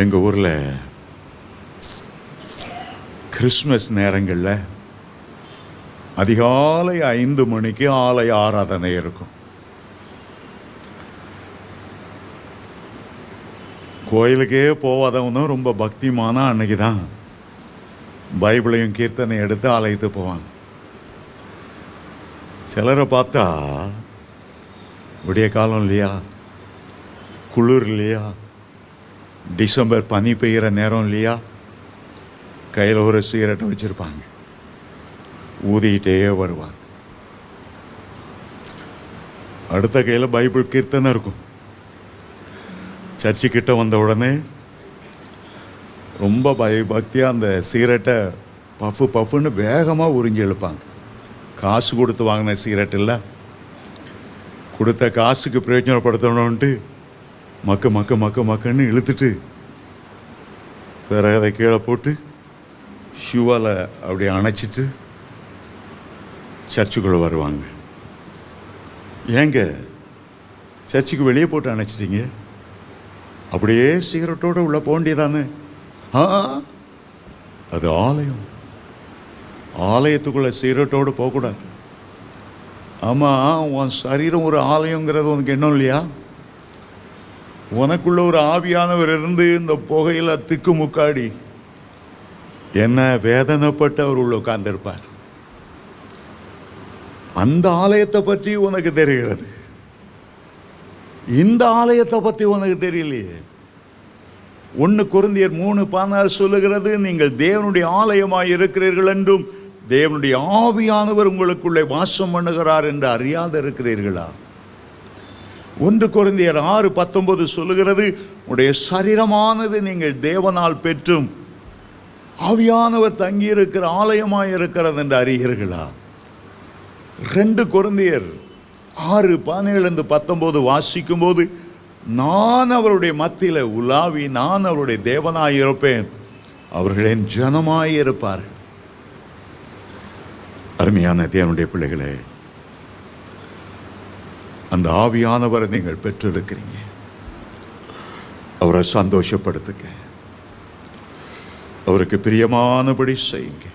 எங்கள் ஊரில் கிறிஸ்மஸ் நேரங்களில் அதிகாலை ஐந்து மணிக்கு ஆலய ஆராதனை இருக்கும். கோயிலுக்கே போகாதவனும் ரொம்ப பக்திமான அன்னைக்கு தான் பைபிளையும் கீர்த்தனை எடுத்து ஆலயத்து போவாங்க. சிலரை பார்த்தா விடிய காலம் இல்லையா? குளிர் இல்லையா? டிசம்பர் பனி பெய்கிற நேரம் இல்லையா? கையில் ஒரு சிகரெட்டை வச்சுருப்பாங்க. ஊதிக்கிட்டே வருவாங்க. அடுத்த கையில் பைபிள் கீர்த்தனை இருக்கும். சர்ச்சு கிட்ட வந்த உடனே ரொம்ப பயபக்தியாக அந்த சிகரெட்டை பஃப்பு பஃப்புன்னு வேகமாக உறிஞ்சி எழுப்பாங்க. காசு கொடுத்து வாங்கின சிகரெட் இல்லை. கொடுத்த காசுக்கு பிரயோஜனப்படுத்தணும்ன்ட்டு மக்க மக்க மக்க மக்கன்னு இழுத்துட்டு பிறகு அதை கீழே போட்டு ஷூவால் அப்படி அணைச்சிட்டு சர்ச்சுக்குள்ளே வருவாங்க. ஏங்க சர்ச்சுக்கு வெளியே போட்டு அணைச்சிட்டீங்க? அப்படியே சிகரெட்டோடு உள்ளே போக வேண்டியதானே? ஆ அது ஆலயம். ஆலயத்துக்குள்ளே சிகரெட்டோடு போகக்கூடாது. ஆமாம் உன் சரீரம் ஒரு ஆலயங்கிறது உனக்கு எண்ணம் இல்லையா? உனக்குள்ள ஒரு ஆவியானவர் இருந்து இந்த புகையில திக்கு முக்காடி. என்ன வேதனைப்பட்டு அவர் உள்ள உட்கார்ந்திருப்பார். அந்த ஆலயத்தை பற்றி உனக்கு தெரிகிறது. இந்த ஆலயத்தை பற்றி உனக்கு தெரியலையே. ஒன்று குருந்தியர் மூணு பானார் சொல்லுகிறது நீங்கள் தேவனுடைய ஆலயமாக இருக்கிறீர்கள் என்றும் தேவனுடைய ஆவியானவர் உங்களுக்குள்ளே வாசம் பண்ணுகிறார் என்று அறியாத இருக்கிறீர்களா? ஒன்று குருந்தியர் ஆறு பத்தொன்பது சொல்லுகிறது உடைய சரீரமானது நீங்கள் தேவனால் பெற்றும். ஆவியானவர் தங்கியிருக்கிற ஆலயமாக இருக்கிறது என்று அறிகிறீர்களா? ரெண்டு குருந்தியர் ஆறு பதினேழுந்து பத்தொம்போது வாசிக்கும் போது நான் அவருடைய மத்தியில் உலாவி நான் அவருடைய தேவனாய் இருப்பேன். அவர்கள் என் ஜனமாய் அருமையான தேவனுடைய பிள்ளைகளே அந்த ஆவியானவரை நீங்கள் பெற்றிருக்கிறீங்க. அவரை சந்தோஷப்படுத்துங்க. அவருக்கு பிரியமானபடி செய்யுங்க.